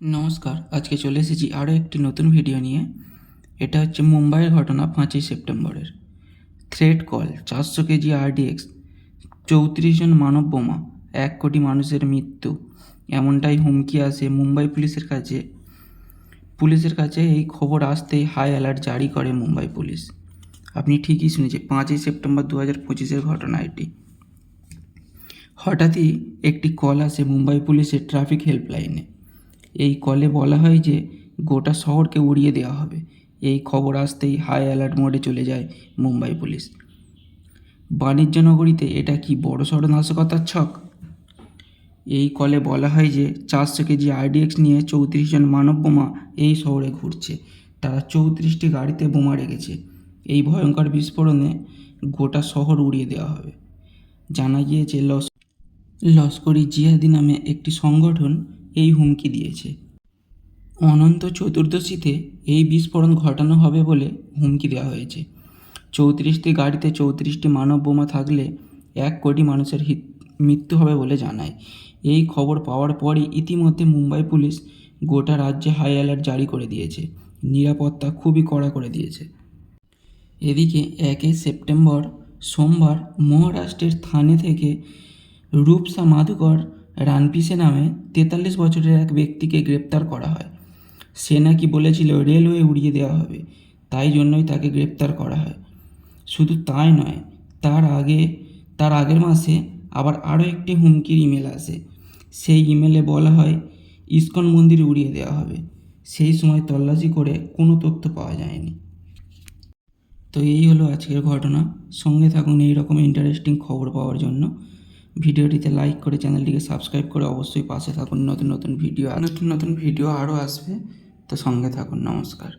নমস্কার, আজকে চলে এসেছি আরও একটি নতুন ভিডিও নিয়ে। এটা হচ্ছে মুম্বাইয়ের ঘটনা পাঁচই সেপ্টেম্বরের। থ্রেড কল, চারশো কেজি আরডিএক্স, চৌত্রিশ জন মানব বোমা, এক কোটি মানুষের মৃত্যু। এমনটাই হুমকি আসে মুম্বাই পুলিশের কাছে। পুলিশের কাছে এই খবর আসতেই হাই অ্যালার্ট জারি করে মুম্বাই পুলিশ। আপনি ঠিকই শুনেছেন, পাঁচই সেপ্টেম্বর দু হাজার পঁচিশের ঘটনা এটি। হঠাৎই একটি কল আসে মুম্বাই পুলিশের ট্রাফিক হেল্পলাইনে। এই কলে বলা হয় যে গোটা শহরকে উড়িয়ে দেওয়া হবে। এই খবর আসতেই হাই অ্যালার্ট মোডে চলে যায় মুম্বাই পুলিশ। বাণিজ্য নগরীতে এটা কি বড় সড়ো নাশকতার ছক? এই কলে বলা হয় যে চারশো কেজি আরডিএক্স নিয়ে চৌত্রিশ জন মানব বোমা এই শহরে ঘুরছে। তারা চৌত্রিশটি গাড়িতে বোমা রেখেছে। এই ভয়ঙ্কর বিস্ফোরণে গোটা শহর উড়িয়ে দেওয়া হবে। জানা গিয়েছে লস লস্করি জিহাদি নামে একটি সংগঠন এই হুমকি দিয়েছে। অনন্ত চতুর্দশীতে এই বিস্ফোরণ ঘটানো হবে বলে হুমকি দেওয়া হয়েছে। চৌত্রিশটি গাড়িতে চৌত্রিশটি মানব বোমা থাকলে এক কোটি মানুষের হিত, মৃত্যু হবে বলে জানায়। এই খবর পাওয়ার পরই ইতিমধ্যে মুম্বাই পুলিশ গোটা রাজ্যে হাই অ্যালার্ট জারি করে দিয়েছে। নিরাপত্তা খুবই কড়া করে দিয়েছে। এদিকে একই সেপ্টেম্বর, সোমবার মহারাষ্ট্রের থানে থেকে রূপসা মাধুকর রানপিসে নামে তেতাল্লিশ বছরের এক ব্যক্তিকে গ্রেপ্তার করা হয়। সে নাকি বলেছিল, রেলওয়ে উড়িয়ে দেওয়া হবে। তাই জন্যই তাকে গ্রেপ্তার করা হয়। শুধু তাই নয়, তার আগে, তার আগের মাসে আবার আরও একটি হুমকির ইমেল আসে। সেই ইমেলে বলা হয়, ইস্কন মন্দির উড়িয়ে দেওয়া হবে। সেই সময় তল্লাশি করে কোনো তথ্য পাওয়া যায়নি। তো এই হলো আজকের ঘটনা। সঙ্গে থাকুন এই রকম ইন্টারেস্টিং খবর পাওয়ার জন্য। ভিডিওটিতে লাইক করে চ্যানেলটিকে সাবস্ক্রাইব করে অবশ্যই পাশে থাকুন। নতুন নতুন ভিডিও নতুন নতুন ভিডিও আরও আসবে। তো সঙ্গে থাকুন। নমস্কার।